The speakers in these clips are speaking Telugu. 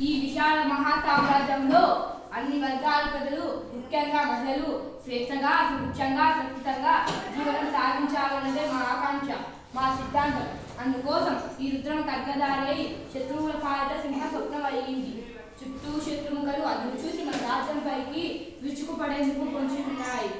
ఈ విశాల మహా సామ్రాజ్యంలో అన్ని వర్గాల ప్రజలు ముఖ్యంగా మహిళలు స్వేచ్ఛగా సుభిక్షంగా సురక్షితంగా జీవనం సాగించాలన్నదే మా ఆకాంక్ష మా సిద్ధాంతం. అందుకోసం ఈ రుద్రం కర్గదారి శత్రువుల పాలిట సింహ స్వప్నం అయ్యింది చుట్టూ శత్రుముఖలు అదును చూసి మన రాజ్యంపైకి విరుచుకుపడేందుకు పొంచి ఉన్నాయి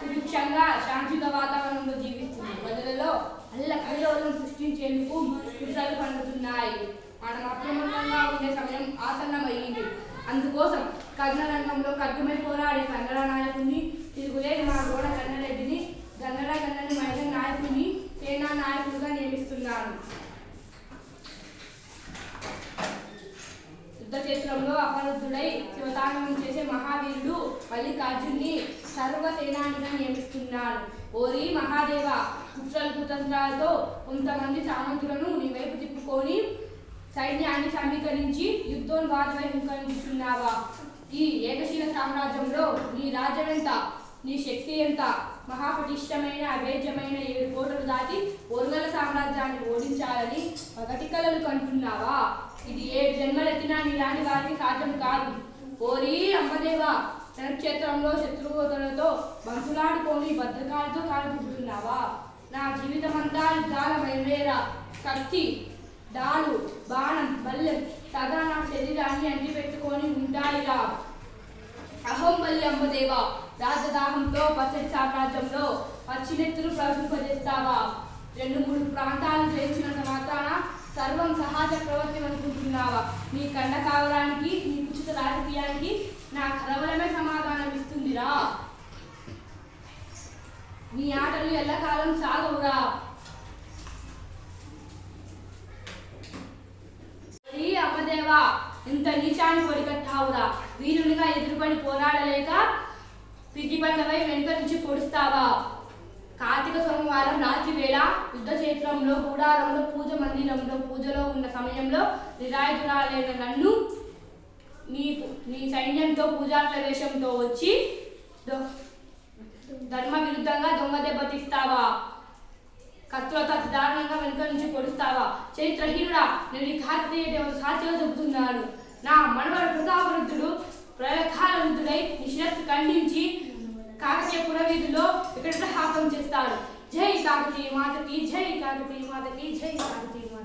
సుభిక్షంగా శాంతియుత వాతావరణంలో జీవిస్తుంది ప్రజలలో అల్ల కల్లోలం సృష్టించేందుకు కుట్రలు పండుతున్నాయి. మనం అప్రమత్తంగా ఉండే సమయం ఆసన్నమయ్యింది. అందుకోసం కర్ణరంగంలో కర్గమై పోరాడే సంగర నాయకుడిని తిరుగులేని మా గోడ కన్నరెడ్డిని గన్నడ గన్నని మహిళ నాయకుడిని సేనా నాయకుడిగా నియమిస్తున్నాను. యుద్ధక్షేత్రంలో అపరుద్ధుడై శివతాండవం చేసే మహావీరుడు మల్లికార్జున్ని సర్వసేనానిగా నియమిస్తున్నాను. ఓరి మహాదేవ కుట్రలు కుతంత్రాలతో కొంతమంది సామంతులను నీ వైపు తిప్పుకొని సైన్యాన్ని సమీకరించి యుద్ధోన్వాదమై హుంకరించుతున్నావా ఈ ఏకశీల సామ్రాజ్యంలో నీ రాజ్యం ఎంత నీ శక్తి ఎంత? మహాపటిష్టమైన అవేద్యమైన ఏడు కోటలు దాటి ఓర్గల సామ్రాజ్యాన్ని ఓడించాలని పగటి కలలు కంటున్నావా? ఇది ఏ జన్మలెత్తినా నీలాంటి వారికి సాధ్యం కాదు. ఓరి అమ్మదేవా క్షేత్రంలో శత్రువులతో బంతులాడుకొని భద్రకాలతో కాలుకుంటున్నావా నా జీవితమంతా యుద్ధాల బయలుదేరా కత్తి డాలు బాణం బల్లెం సదా నా శరీరాన్ని అంటి పెట్టుకొని ఉంటాయిరా అహం బల్లి అంబదేవా రాజదాహంతో పచ్చడి సామ్రాజ్యంలో పచ్చినెత్తులు ప్రవహింపజేస్తావా? రెండు మూడు ప్రాంతాలు జయించినంత మాత్రాన సర్వం సహజ ప్రవర్తి అనుకుంటున్నావా? నీ కండ కావడానికి నీ ఉచిత రాజకీయానికి నా కలవరమే సమాధానం ఇస్తుందిరా. నీ ఆటలు ఎల్లకాలం సాగవురా. ఈ ఇంత నీచాన్ని పొడిగట్టావురా వీరునిగా ఎదురుపడి పోరాడలేక పిగిబండవై వెనుక నుంచి పొడుస్తావా? కార్తీక సోమవారం రాత్రి వేళ యుద్ధ క్షేత్రంలో గూడారంలో పూజ మందిరంలో పూజలో ఉన్న సమయంలో నిరాయుధురాలైన నన్ను నీ నీ సైన్యంతో పూజా ప్రవేశంతో వచ్చి దొ- ధర్మ విరుద్ధంగా దొంగ దెబ్బతిస్తావా కత్తులతో దారుణంగా వెనుక నుంచి పొడుస్తావా? చరిత్రహీనుడా నేను ఈ కాకతీయ సాధ్యం చెబుతున్నాను. నా మనవర ప్రతాపరుద్ధుడు ప్రళకాల వృద్ధుడై ఖండించి కాకతీయ పురవీధిలో ఇక్కడ హాసం చేస్తాడు. జై కాకతీయ మాతకి జై కాకతీయ మాతకి జై కాకతీయ